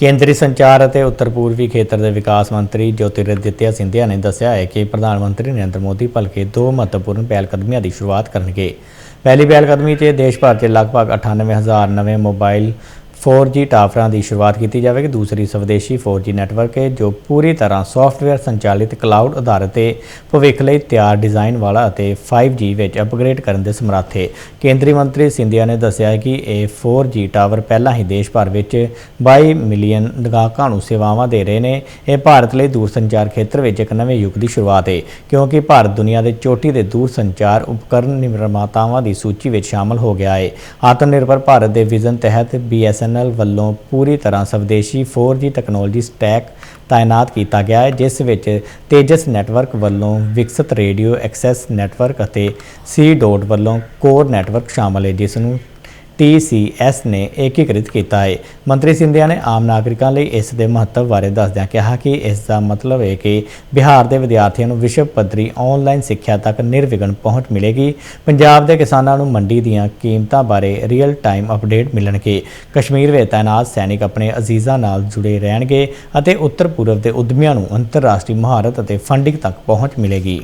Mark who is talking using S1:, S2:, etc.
S1: ਕੇਂਦਰੀ ਸੰਚਾਰ ਅਤੇ ਉੱਤਰ ਪੂਰਬੀ ਖੇਤਰ ਦੇ ਵਿਕਾਸ ਮੰਤਰੀ ਜੋਤਿਰਾਦਿੱਤਿਆ ਸਿੰਧਿਆ ਨੇ ਦੱਸਿਆ ਹੈ ਕਿ ਪ੍ਰਧਾਨ ਮੰਤਰੀ ਨਰਿੰਦਰ ਮੋਦੀ ਭਲਕੇ ਦੋ ਮਹੱਤਵਪੂਰਨ ਪਹਿਲਕਦਮੀਆਂ ਦੀ ਸ਼ੁਰੂਆਤ ਕਰਨਗੇ। ਪਹਿਲੀ ਪਹਿਲਕਦਮੀ 'ਚ ਦੇਸ਼ ਭਰ 'ਚ ਲਗਭਗ 98000 ਨਵੇਂ ਮੋਬਾਈਲ 4G ਟਾਵਰਾਂ ਦੀ ਸ਼ੁਰੂਆਤ ਕੀਤੀ ਜਾਵੇਗੀ। ਦੂਸਰੀ ਸਵਦੇਸ਼ੀ 4G ਨੈਟਵਰਕ ਹੈ, ਜੋ ਪੂਰੀ ਤਰ੍ਹਾਂ ਸੌਫਟਵੇਅਰ ਸੰਚਾਲਿਤ ਕਲਾਊਡ ਆਧਾਰਿਤ ਤੇ ਭਵਿੱਖ ਲਈ ਤਿਆਰ ਡਿਜ਼ਾਈਨ ਵਾਲਾ ਅਤੇ 5G ਵਿੱਚ ਅਪਗ੍ਰੇਡ ਕਰਨ ਦੇ ਸਮਰੱਥ। ਹੈ ਕੇਂਦਰੀ ਮੰਤਰੀ ਸਿੰਧਿਆ ਨੇ ਦੱਸਿਆ ਕਿ ਇਹ 4G ਟਾਵਰ ਪਹਿਲਾਂ ਹੀ ਦੇਸ਼ ਭਰ ਵਿੱਚ 22 ਮਿਲੀਅਨ ਗਾਹਕਾਂ ਨੂੰ ਸੇਵਾਵਾਂ ਦੇ ਰਹੇ ਨੇ। ਇਹ ਭਾਰਤ ਲਈ ਦੂਰਸੰਚਾਰ ਖੇਤਰ ਵਿੱਚ ਇੱਕ ਨਵੇਂ ਯੁੱਗ ਦੀ ਸ਼ੁਰੂਆਤ ਹੈ, ਕਿਉਂਕਿ ਭਾਰਤ ਦੁਨੀਆ ਦੇ ਚੋਟੀ ਦੇ ਦੂਰਸੰਚਾਰ ਉਪਕਰਨ ਨਿਰਮਾਤਾਵਾਂ ਦੀ ਸੂਚੀ ਵਿੱਚ ਸ਼ਾਮਲ ਹੋ ਗਿਆ ਹੈ। ਆਤਮ ਨਿਰਭਰ ਭਾਰਤ ਦੇ ਵਿਜ਼ਨ ਤਹਿਤ BSNL ਵੱਲੋਂ ਪੂਰੀ ਤਰ੍ਹਾਂ ਸਵਦੇਸ਼ੀ 4G ਤਕਨਾਲੋਜੀ ਸਟੈਕ ਤਾਇਨਾਤ ਕੀਤਾ ਗਿਆ ਹੈ, ਜਿਸ ਵਿੱਚ ਤੇਜਸ ਨੈਟਵਰਕ ਵੱਲੋਂ ਵਿਕਸਿਤ ਰੇਡੀਓ ਐਕਸੈਸ ਨੈਟਵਰਕ ਅਤੇ ਸੀ ਡੋਟ ਵੱਲੋਂ ਕੋਰ ਨੈਟਵਰਕ ਸ਼ਾਮਲ ਹੈ, ਜਿਸ ਨੂੰ TCS ਨੇ ਏਕੀਕ੍ਰਿਤ ਕੀਤਾ ਹੈ ਮੰਤਰੀ ਸਿੰਧਿਆ ਨੇ ਆਮ ਨਾਗਰਿਕਾਂ ਲਈ ਇਸ ਦੇ ਮਹੱਤਵ ਬਾਰੇ ਦੱਸਦਿਆਂ ਕਿਹਾ ਕਿ ਇਸ ਦਾ ਮਤਲਬ ਹੈ ਕਿ ਬਿਹਾਰ ਦੇ ਵਿਦਿਆਰਥੀਆਂ ਨੂੰ ਵਿਸ਼ਵ ਪੱਧਰੀ ਆਨਲਾਈਨ ਸਿੱਖਿਆ ਤੱਕ ਨਿਰਵਿਘਨ ਪਹੁੰਚ ਮਿਲੇਗੀ। ਪੰਜਾਬ ਦੇ ਕਿਸਾਨਾਂ ਨੂੰ ਮੰਡੀ ਦੀਆਂ ਕੀਮਤਾਂ ਬਾਰੇ ਰੀਅਲ ਟਾਈਮ ਅਪਡੇਟ ਮਿਲਣਗੇ। ਕਸ਼ਮੀਰ ਵਿੱਚ ਤਾਇਨਾਤ ਸੈਨਿਕ ਆਪਣੇ ਅਜ਼ੀਜ਼ਾਂ ਨਾਲ ਜੁੜੇ ਰਹਿਣਗੇ ਅਤੇ ਉੱਤਰ ਪੂਰਬ ਦੇ ਉਦਮੀਆਂ ਨੂੰ ਅੰਤਰਰਾਸ਼ਟਰੀ ਮਹਾਰਤ ਅਤੇ ਫੰਡਿੰਗ ਤੱਕ ਪਹੁੰਚ ਮਿਲੇਗੀ।